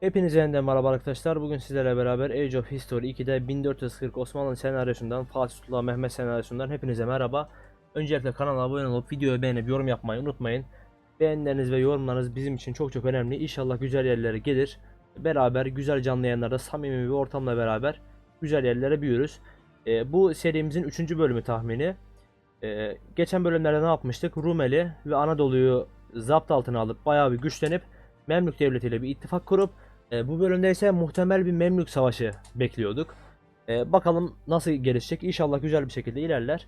Hepinize yeniden merhaba arkadaşlar. Bugün sizlerle beraber Age of History 2'de 1440 Osmanlı senaryosundan Fatih Sultan Mehmet senaryosundan hepinize merhaba. Öncelikle kanala abone olup videoyu beğenip yorum yapmayı unutmayın. Beğenileriniz ve yorumlarınız bizim için çok çok önemli. İnşallah güzel yerlere gelir. Beraber güzel canlı yayınlarda samimi bir ortamla beraber güzel yerlere büyürüz. Ee, bu serimizin 3. bölümü tahmini. Ee, geçen bölümlerde ne yapmıştık? Rumeli ve Anadolu'yu zapt altına alıp bayağı bir güçlenip Memlük Devleti ile bir ittifak kurup e, bu bölümde ise muhtemel bir Memlük Savaşı bekliyorduk. E, bakalım nasıl gelişecek. İnşallah güzel bir şekilde ilerler.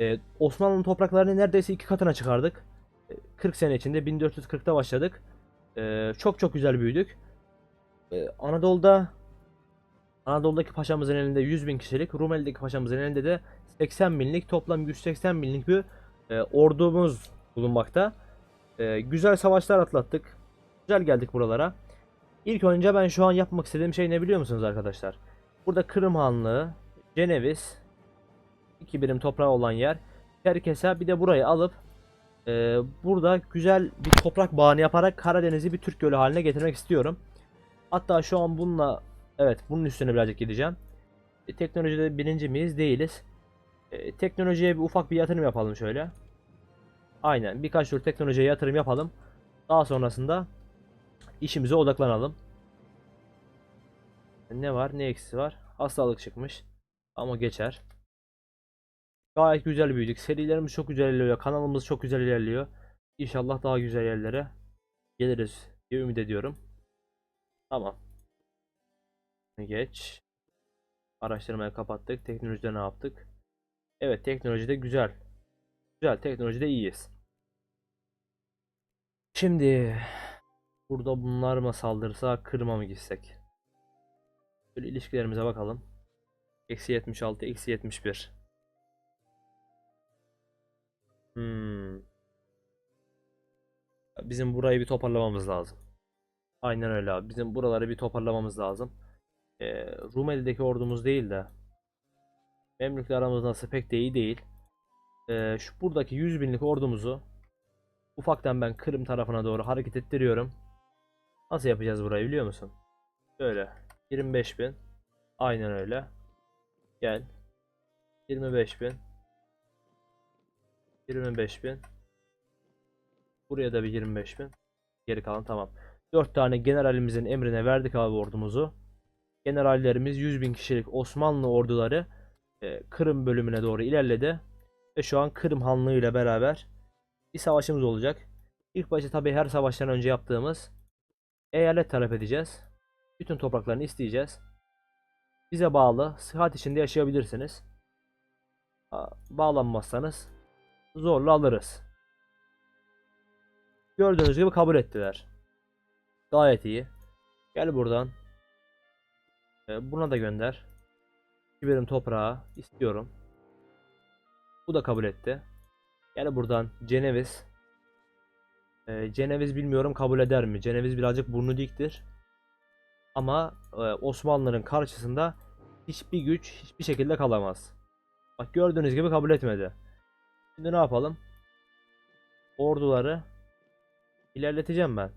E, Osmanlı'nın topraklarını neredeyse iki katına çıkardık. E, 40 sene içinde 1440'ta başladık. E, çok çok güzel büyüdük. E, Anadolu'da Anadolu'daki paşamızın elinde 100 bin kişilik, Rumeli'deki paşamızın elinde de 80 binlik, toplam 180 binlik bir e, ordumuz bulunmakta. E, güzel savaşlar atlattık. Güzel geldik buralara. İlk önce ben şu an yapmak istediğim şey ne biliyor musunuz arkadaşlar? Burada Kırım Hanlığı, Ceneviz, iki birim toprağı olan yer, Çerkesa bir de burayı alıp e, burada güzel bir toprak bağını yaparak Karadeniz'i bir Türk gölü haline getirmek istiyorum. Hatta şu an bununla evet bunun üstüne birazcık gideceğim. E, teknolojide birinci miyiz? Değiliz. E, teknolojiye bir ufak bir yatırım yapalım şöyle. Aynen birkaç tür teknolojiye yatırım yapalım. Daha sonrasında işimize odaklanalım. Ne var ne eksisi var? Hastalık çıkmış. Ama geçer. Gayet güzel büyüdük. Serilerimiz çok güzel ilerliyor. Kanalımız çok güzel ilerliyor. İnşallah daha güzel yerlere geliriz diye ümit ediyorum. Tamam. Geç. Araştırmayı kapattık. Teknolojide ne yaptık? Evet teknolojide güzel. Güzel teknolojide iyiyiz. Şimdi burada bunlar mı saldırsa Kırım'a mı gitsek? Böyle ilişkilerimize bakalım. Eksi 76, eksi 71. Hmm. Bizim burayı bir toparlamamız lazım. Aynen öyle abi. Bizim buraları bir toparlamamız lazım. Ee, Rumeli'deki ordumuz değil de Memlük'le aramız nasıl pek de iyi değil. Ee, şu buradaki 100 binlik ordumuzu ufaktan ben Kırım tarafına doğru hareket ettiriyorum. Nasıl yapacağız burayı biliyor musun? Böyle 25 bin. Aynen öyle. Gel. 25 bin. 25 bin. Buraya da bir 25 bin. Geri kalan tamam. 4 tane generalimizin emrine verdik abi ordumuzu. Generallerimiz 100 bin kişilik Osmanlı orduları e, Kırım bölümüne doğru ilerledi. Ve şu an Kırım Hanlığı ile beraber bir savaşımız olacak. İlk başta tabii her savaştan önce yaptığımız eyalet talep edeceğiz. Bütün topraklarını isteyeceğiz. Bize bağlı, sıhhat içinde yaşayabilirsiniz. Bağlanmazsanız zorla alırız. Gördüğünüz gibi kabul ettiler. Gayet iyi. Gel buradan. Ee, Buna da gönder. Bir birim toprağı istiyorum. Bu da kabul etti. Gel buradan Ceneviz. Ee, Ceneviz bilmiyorum kabul eder mi? Ceneviz birazcık burnu diktir. Ama e, Osmanlıların karşısında hiçbir güç hiçbir şekilde kalamaz. Bak gördüğünüz gibi kabul etmedi. Şimdi ne yapalım? Orduları ilerleteceğim ben.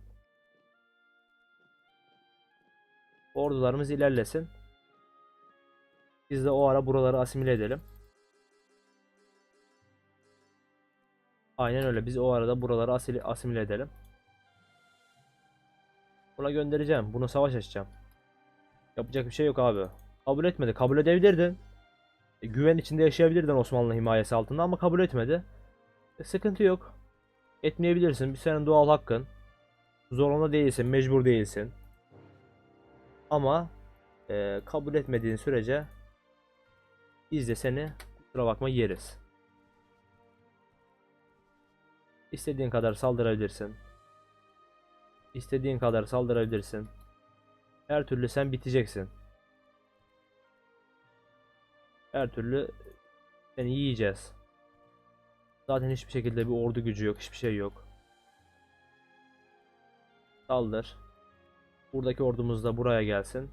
Ordularımız ilerlesin. Biz de o ara buraları asimile edelim. Aynen öyle. Biz o arada buraları asil asimile edelim. Buna göndereceğim. Bunu savaş açacağım. Yapacak bir şey yok abi. Kabul etmedi. Kabul edebilirdin. E, güven içinde yaşayabilirdin Osmanlı himayesi altında ama kabul etmedi. E, sıkıntı yok. Etmeyebilirsin. Bir senin doğal hakkın. Zorunda değilsin. Mecbur değilsin. Ama e, kabul etmediğin sürece biz de seni kusura bakma yeriz. İstediğin kadar saldırabilirsin. İstediğin kadar saldırabilirsin. Her türlü sen biteceksin. Her türlü seni yiyeceğiz. Zaten hiçbir şekilde bir ordu gücü yok, hiçbir şey yok. Saldır. Buradaki ordumuz da buraya gelsin.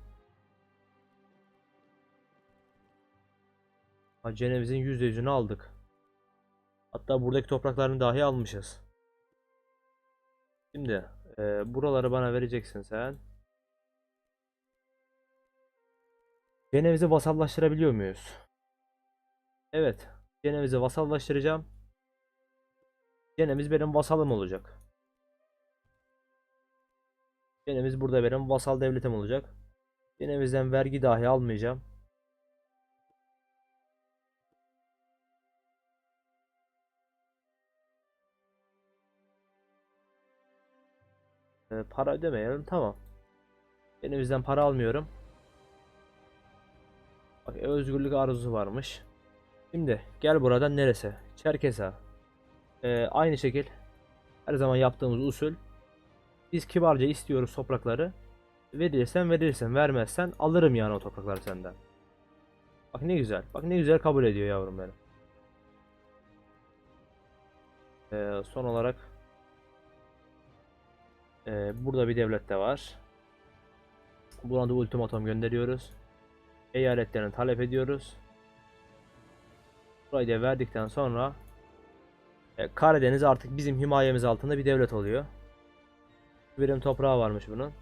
Ha, Ceneviz'in %100'ünü aldık. Hatta buradaki topraklarını dahi almışız. Şimdi e, buraları bana vereceksin sen. Ceneviz'i vasallaştırabiliyor muyuz? Evet. Ceneviz'i vasallaştıracağım. Ceneviz benim vasalım olacak. Ceneviz burada benim vasal devletim olacak. Ceneviz'den vergi dahi almayacağım. Ee, para ödemeyelim tamam. Ceneviz'den para almıyorum. Bak e, özgürlük arzusu varmış. Şimdi gel buradan neresi? Çerkesa. Ee, aynı şekil her zaman yaptığımız usul. Biz kibarca istiyoruz toprakları. Verirsen verirsen vermezsen alırım yani o toprakları senden. Bak ne güzel. Bak ne güzel kabul ediyor yavrum benim. Ee, son olarak ee, burada bir devlet de var. Buna da ultimatom gönderiyoruz. Eyaletlerini talep ediyoruz. Burayı da verdikten sonra e, Karadeniz artık bizim himayemiz altında bir devlet oluyor. Birim toprağı varmış bunun.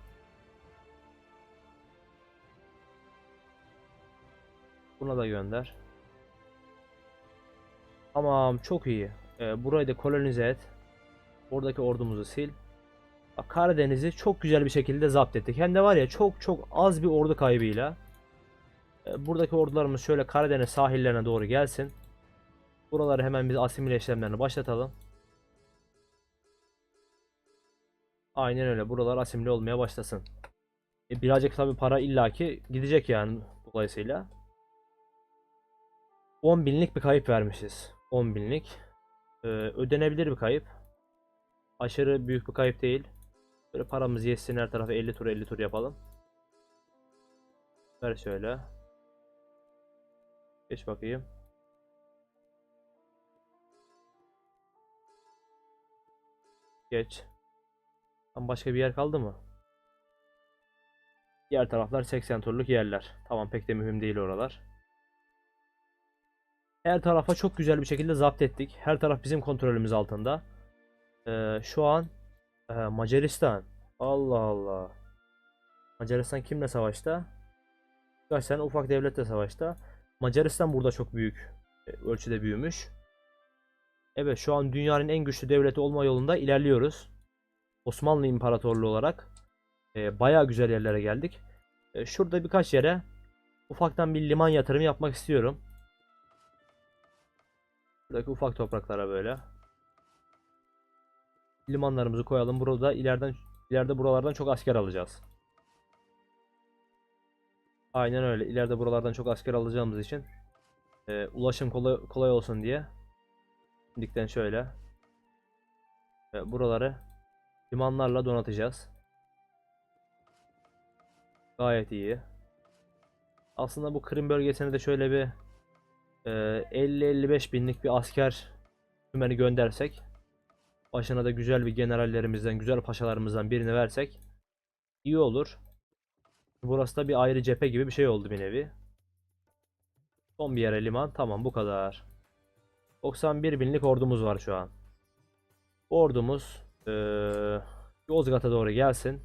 Buna da gönder. Tamam çok iyi. E, burayı da kolonize et. Oradaki ordumuzu sil. Karadeniz'i çok güzel bir şekilde zapt ettik. Hem de var ya çok çok az bir ordu kaybıyla. E, Buradaki ordularımız şöyle Karadeniz sahillerine doğru gelsin. Buraları hemen biz asimile işlemlerini başlatalım. Aynen öyle. Buralar asimile olmaya başlasın. E, birazcık tabi para illaki gidecek yani dolayısıyla. 10 binlik bir kayıp vermişiz. 10 binlik. E, ödenebilir bir kayıp. Aşırı büyük bir kayıp değil. Böyle paramız yetsin her tarafa 50 tur 50 tur yapalım. Ver şöyle. Geç bakayım. Geç. Tam başka bir yer kaldı mı? Diğer taraflar 80 turluk yerler. Tamam pek de mühim değil oralar. Her tarafa çok güzel bir şekilde zapt ettik. Her taraf bizim kontrolümüz altında. Ee, şu an e, Macaristan. Allah Allah. Macaristan kimle savaşta? Birkaç tane ufak devletle savaşta. Macaristan burada çok büyük e, ölçüde büyümüş. Evet şu an dünyanın en güçlü devleti olma yolunda ilerliyoruz. Osmanlı İmparatorluğu olarak e, bayağı güzel yerlere geldik. E, şurada birkaç yere ufaktan bir liman yatırım yapmak istiyorum. Buradaki ufak topraklara böyle. Limanlarımızı koyalım. Burada ileriden ileride buralardan çok asker alacağız. Aynen öyle. İleride buralardan çok asker alacağımız için e, ulaşım kolay, kolay olsun diye Şimdilikten şöyle e, buraları limanlarla donatacağız. Gayet iyi. Aslında bu Kırım bölgesine de şöyle bir e, 50-55 binlik bir asker tümeni göndersek başına da güzel bir generallerimizden, güzel paşalarımızdan birini versek iyi olur. Burası da bir ayrı cephe gibi bir şey oldu bir nevi. Son bir yere liman. Tamam bu kadar. 91 binlik ordumuz var şu an. Bu ordumuz eee Yozgat'a doğru gelsin.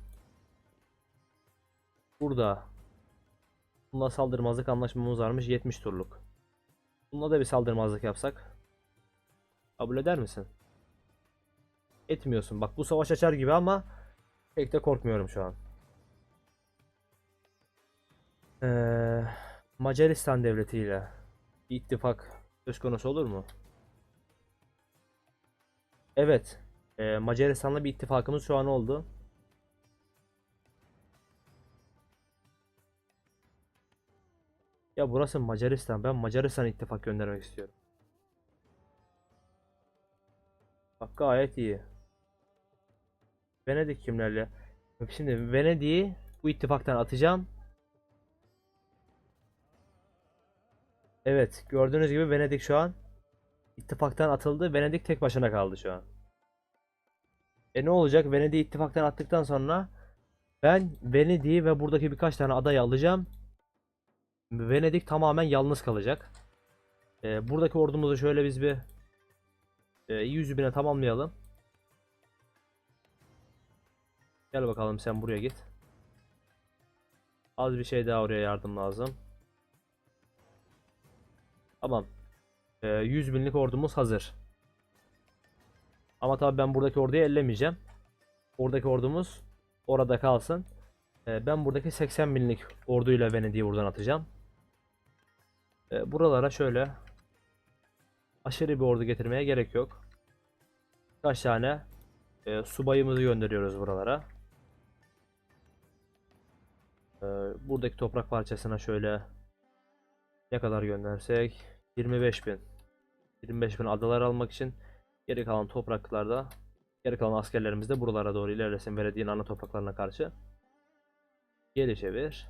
Burada Bununla saldırmazlık anlaşmamız varmış 70 turluk. Bununla da bir saldırmazlık yapsak. Kabul eder misin? Etmiyorsun. Bak bu savaş açar gibi ama pek de korkmuyorum şu an. Ee, Macaristan devletiyle ittifak söz konusu olur mu? Evet. Ee, Macaristan'la bir ittifakımız şu an oldu. Ya burası Macaristan. Ben Macaristan ittifak göndermek istiyorum. Bak gayet iyi. Venedik kimlerle? Şimdi Venedik'i bu ittifaktan atacağım. Evet, gördüğünüz gibi Venedik şu an ittifaktan atıldı. Venedik tek başına kaldı şu an. E ne olacak? Venedik'i ittifaktan attıktan sonra ben Venedik'i ve buradaki birkaç tane adayı alacağım. Venedik tamamen yalnız kalacak. E, buradaki ordumuzu şöyle biz bir e, 100 bine tamamlayalım. Gel bakalım sen buraya git. Az bir şey daha oraya yardım lazım. Tamam. Ee, 100 binlik ordumuz hazır. Ama tabii ben buradaki orduyu ellemeyeceğim. Oradaki ordumuz orada kalsın. Ee, ben buradaki 80 binlik orduyla Venedik'i buradan atacağım. Ee, buralara şöyle aşırı bir ordu getirmeye gerek yok. Kaç tane e, subayımızı gönderiyoruz buralara. Ee, buradaki toprak parçasına şöyle ne kadar göndersek? 25 bin. 25 bin adalar almak için geri kalan topraklarda geri kalan askerlerimiz de buralara doğru ilerlesin belediyenin ana topraklarına karşı. Geri çevir.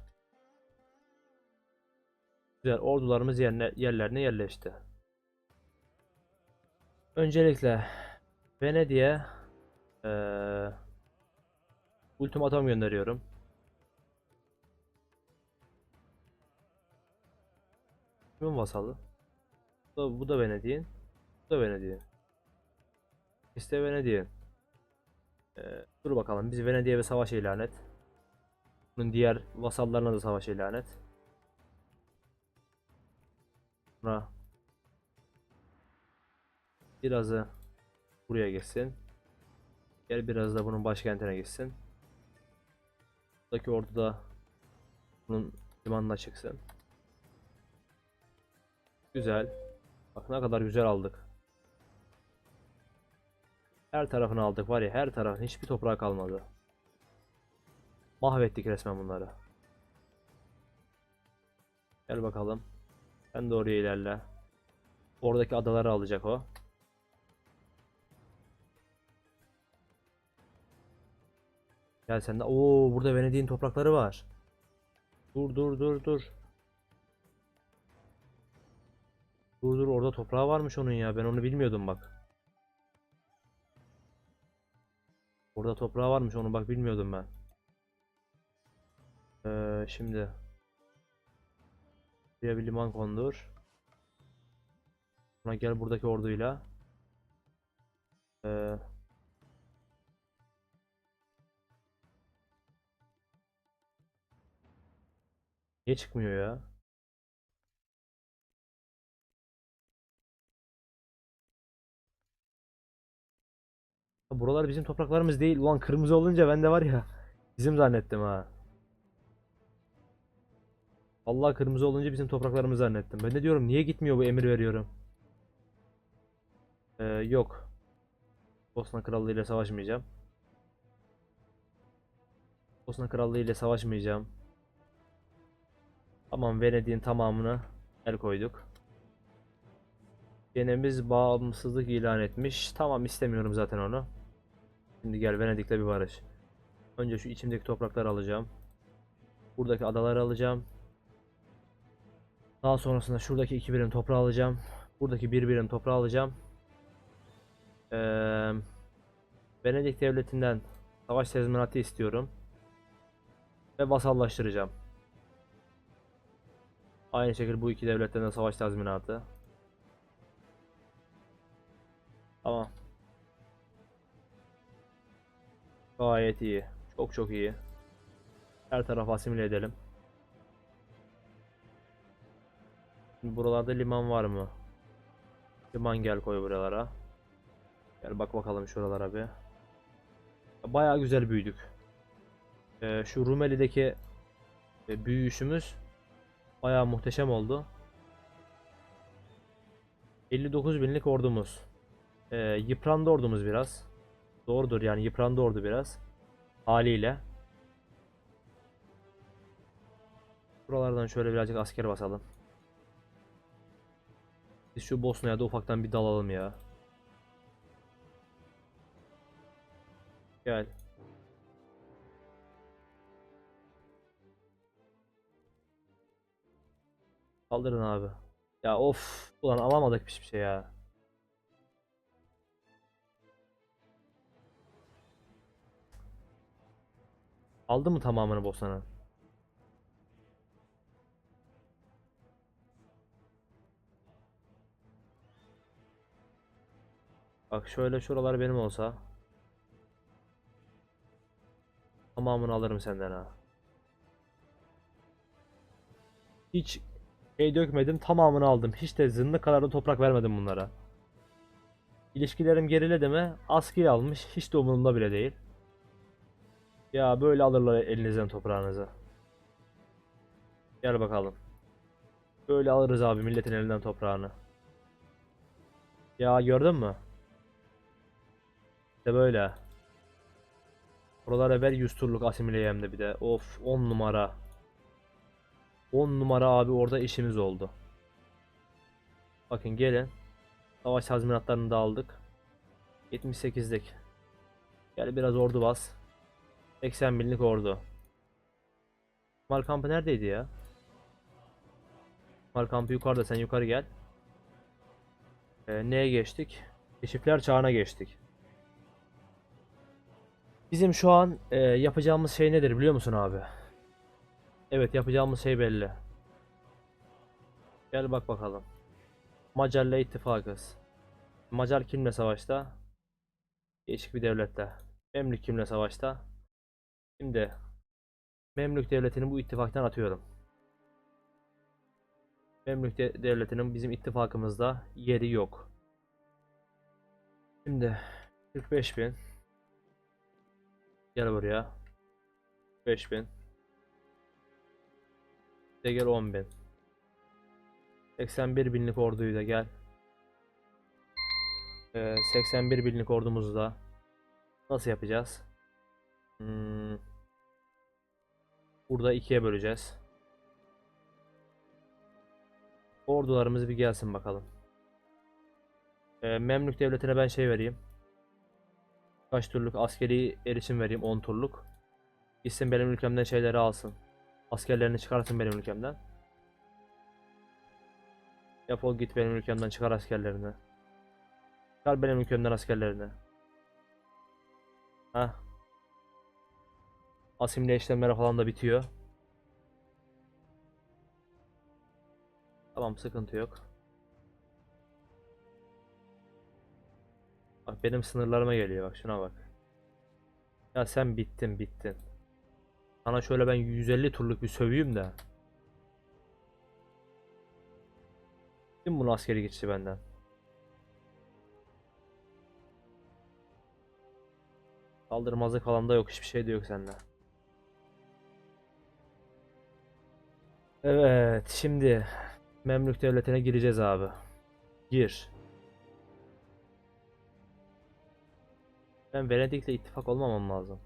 Güzel ordularımız yerine, yerlerine yerleşti. Öncelikle Venedik'e eee ultimatom gönderiyorum Kimin vasalı? Bu da, bu da Venedik'in. Bu da Venedik'in. De Venedik'in. Ee, dur bakalım biz Venedik'e bir savaş ilan et. Bunun diğer vasallarına da savaş ilan et. Buna birazı buraya gitsin. Gel biraz da bunun başkentine gitsin. Buradaki ordu da bunun limanına çıksın. Güzel. Bak ne kadar güzel aldık. Her tarafını aldık var ya her tarafın hiçbir toprağı kalmadı. Mahvettik resmen bunları. Gel bakalım. Sen de oraya ilerle. Oradaki adaları alacak o. Gel sen de. Oo burada Venedik'in toprakları var. Dur dur dur dur. Dur dur orada toprağı varmış onun ya. Ben onu bilmiyordum bak. Orada toprağı varmış onu bak bilmiyordum ben. Ee, şimdi. Buraya bir liman kondur. Sonra gel buradaki orduyla. Ee, niye çıkmıyor ya? Buralar bizim topraklarımız değil. Ulan kırmızı olunca ben de var ya bizim zannettim ha. Allah kırmızı olunca bizim topraklarımız zannettim. Ben de diyorum niye gitmiyor bu emir veriyorum. Ee, yok. Bosna Krallığı ile savaşmayacağım. Bosna Krallığı ile savaşmayacağım. Tamam Venedik'in tamamını el koyduk. Genemiz bağımsızlık ilan etmiş. Tamam istemiyorum zaten onu. Şimdi gel Venedik'le bir barış. Önce şu içimdeki toprakları alacağım. Buradaki adaları alacağım. Daha sonrasında şuradaki iki birim toprağı alacağım. Buradaki bir birim toprağı alacağım. Ee, Venedik devletinden savaş tezminatı istiyorum. Ve vasallaştıracağım. Aynı şekilde bu iki devletten de savaş tazminatı. Tamam. Gayet iyi. Çok çok iyi. Her tarafı asimile edelim. Şimdi buralarda liman var mı? Liman gel koy buralara. Gel bak bakalım şuralara bir. Bayağı güzel büyüdük. Ee, şu Rumeli'deki e, büyüyüşümüz bayağı muhteşem oldu. 59 binlik ordumuz. Ee, yıprandı ordumuz biraz. Doğrudur yani yıprandı ordu biraz. Haliyle. Buralardan şöyle birazcık asker basalım. Biz şu Bosna'ya da ufaktan bir dalalım ya. Gel. Kaldırın abi. Ya of. Ulan alamadık hiçbir şey ya. Aldı mı tamamını Bosna'nın? Bak şöyle şuralar benim olsa. Tamamını alırım senden ha. Hiç şey dökmedim tamamını aldım. Hiç de zınlık kadar da toprak vermedim bunlara. İlişkilerim geriledi mi? Askıya almış. Hiç de umurumda bile değil. Ya böyle alırlar elinizden toprağınızı. Gel bakalım. Böyle alırız abi milletin elinden toprağını. Ya gördün mü? İşte böyle. Buralara ver 100 turluk asimile hem de bir de. Of 10 numara. 10 numara abi orada işimiz oldu. Bakın gelin. Savaş hazminatlarını da aldık. 78'lik. Gel biraz ordu bas. 80 binlik ordu. Mal kampı neredeydi ya? Mal kampı yukarıda sen yukarı gel. Ee, neye geçtik? Keşifler çağına geçtik. Bizim şu an e, yapacağımız şey nedir biliyor musun abi? Evet yapacağımız şey belli. Gel bak bakalım. Macarla ittifakız. Macar kimle savaşta? Değişik bir devlette. Memlük kimle savaşta? Şimdi Memlük devletini bu ittifaktan atıyorum. Memlük de- devletinin bizim ittifakımızda yeri yok. Şimdi 45 bin. Gel buraya. 5 bin. De gel 10 bin. 81 binlik orduyu da gel. Ee, 81 binlik ordumuzu da nasıl yapacağız? Hmm. Burada ikiye böleceğiz. Ordularımız bir gelsin bakalım. Ee, Memlük devletine ben şey vereyim. Kaç turluk askeri erişim vereyim 10 turluk. Gitsin benim ülkemden şeyleri alsın. Askerlerini çıkarsın benim ülkemden. Defol git benim ülkemden çıkar askerlerini. Çıkar benim ülkemden askerlerini. Heh. Asimile işlemleri falan da bitiyor. Tamam sıkıntı yok. Bak benim sınırlarıma geliyor bak şuna bak. Ya sen bittin bittin. Sana şöyle ben 150 turluk bir söveyim de. Kim bunu askeri geçti benden? Saldırmazlık falan da yok. Hiçbir şey de yok sende. Evet. Şimdi Memlük devletine gireceğiz abi. Gir. Ben Venedik'le ittifak olmamam lazım.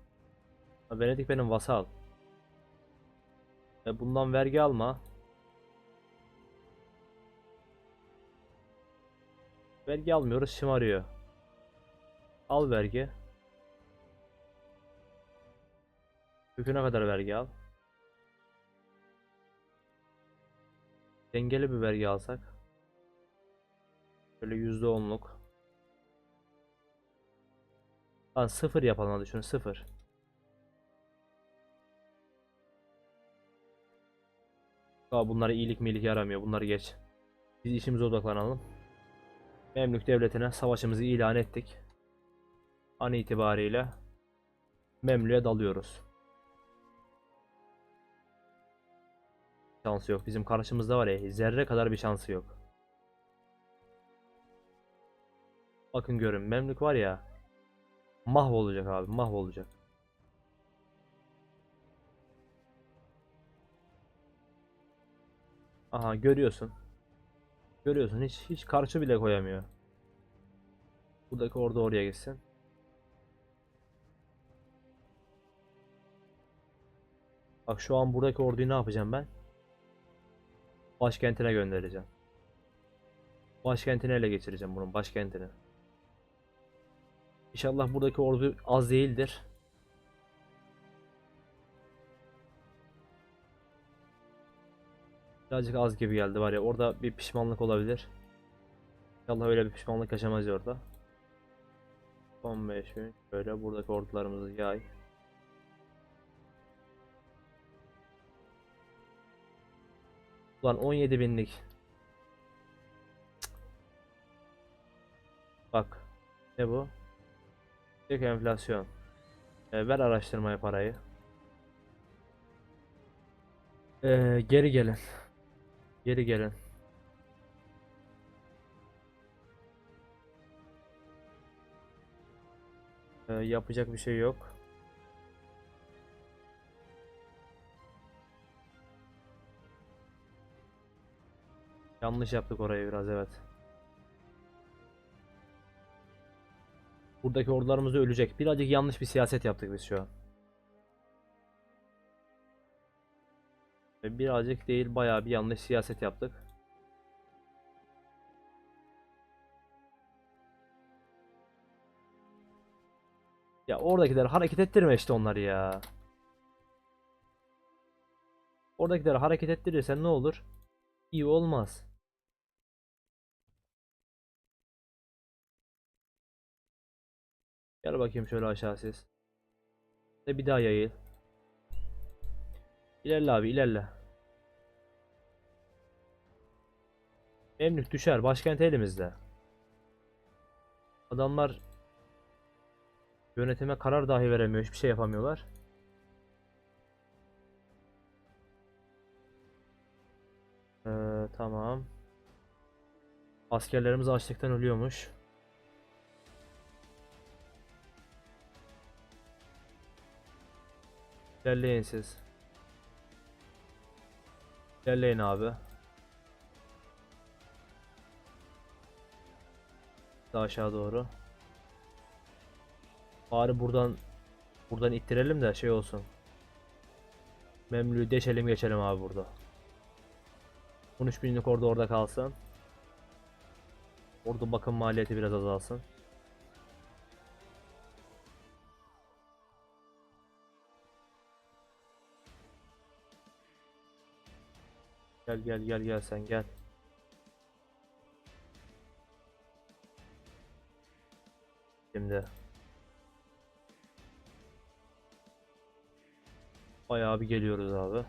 Venedik benim vasal. E bundan vergi alma. Vergi almıyoruz şımarıyor. Al vergi. Köküne kadar vergi al. Dengeli bir vergi alsak. Böyle yüzde onluk. Lan sıfır yapalım hadi şunu sıfır. Aa, bunlara iyilik miyilik yaramıyor. Bunları geç. Biz işimize odaklanalım. Memlük devletine savaşımızı ilan ettik. An itibariyle Memlük'e dalıyoruz. Şansı yok. Bizim karşımızda var ya zerre kadar bir şansı yok. Bakın görün Memlük var ya mahvolacak abi mahvolacak. Aha görüyorsun. Görüyorsun hiç hiç karşı bile koyamıyor. Buradaki orada oraya gitsin. Bak şu an buradaki orduyu ne yapacağım ben? Başkentine göndereceğim. Başkentini ele geçireceğim bunun başkentini. İnşallah buradaki ordu az değildir. Birazcık az gibi geldi var ya orada bir pişmanlık olabilir. İnşallah öyle bir pişmanlık yaşamaz orada. 15 gün şöyle buradaki ordularımızı yay. Ulan 17 binlik. Bak. Ne bu? Tek enflasyon. Ee, ver araştırmaya parayı. Ee, geri gelin. Geri gelin. Ee, yapacak bir şey yok. Yanlış yaptık orayı biraz evet. Buradaki ordularımız ölecek. Birazcık yanlış bir siyaset yaptık biz şu an. Birazcık değil bayağı bir yanlış siyaset yaptık. Ya oradakiler hareket ettirme işte onları ya. Oradakileri hareket ettirirsen ne olur? İyi olmaz. Gel bakayım şöyle aşağı siz. Ve bir daha yayıl. İlerle abi ilerle. Memlük düşer. Başkent elimizde. Adamlar yönetime karar dahi veremiyor. Hiçbir şey yapamıyorlar. Ee, tamam. Askerlerimiz açlıktan ölüyormuş. İlerleyin siz. İlerleyin abi. Daha aşağı doğru. Bari buradan buradan ittirelim de şey olsun. Memlü'yü deşelim geçelim abi burada. 13 binlik orada orada kalsın. Orada bakım maliyeti biraz azalsın. Gel gel gel gel sen gel. Şimdi. Bayağı bir geliyoruz abi.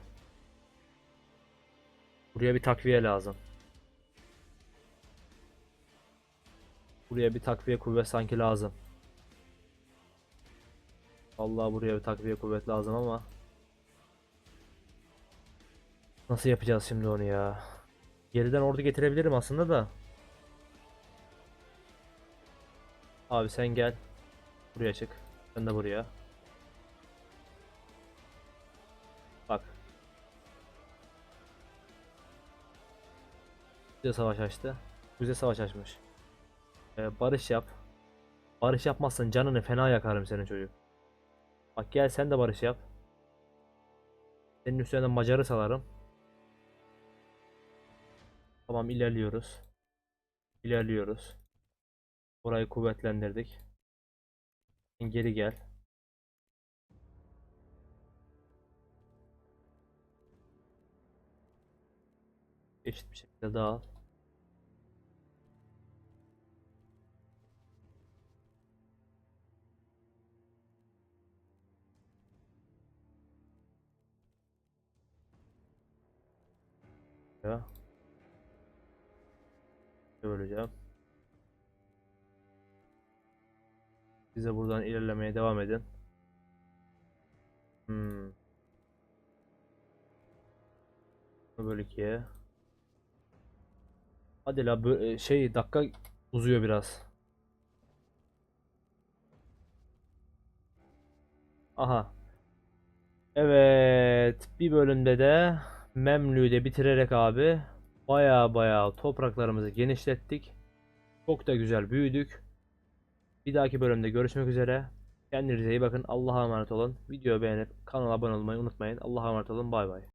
Buraya bir takviye lazım. Buraya bir takviye kuvvet sanki lazım. Vallahi buraya bir takviye kuvvet lazım ama Nasıl yapacağız şimdi onu ya? Geriden ordu getirebilirim aslında da. Abi sen gel. Buraya çık. Sen de buraya. Bak. Bize savaş açtı. Bize savaş açmış. Ee, barış yap. Barış yapmazsan canını fena yakarım senin çocuk. Bak gel sen de barış yap. Senin üstüne Macar'ı salarım. Tamam ilerliyoruz. İlerliyoruz. Burayı kuvvetlendirdik. Geri gel. Eşit bir şekilde dağıl. Ya. Böleceğim. Siz de buradan ilerlemeye devam edin. Hmm. Böl ikiye. Hadi la e, şey dakika uzuyor biraz. Aha. Evet, bir bölümde de Memlü'yü de bitirerek abi baya baya topraklarımızı genişlettik. Çok da güzel büyüdük. Bir dahaki bölümde görüşmek üzere. Kendinize iyi bakın. Allah'a emanet olun. Videoyu beğenip kanala abone olmayı unutmayın. Allah'a emanet olun. Bay bay.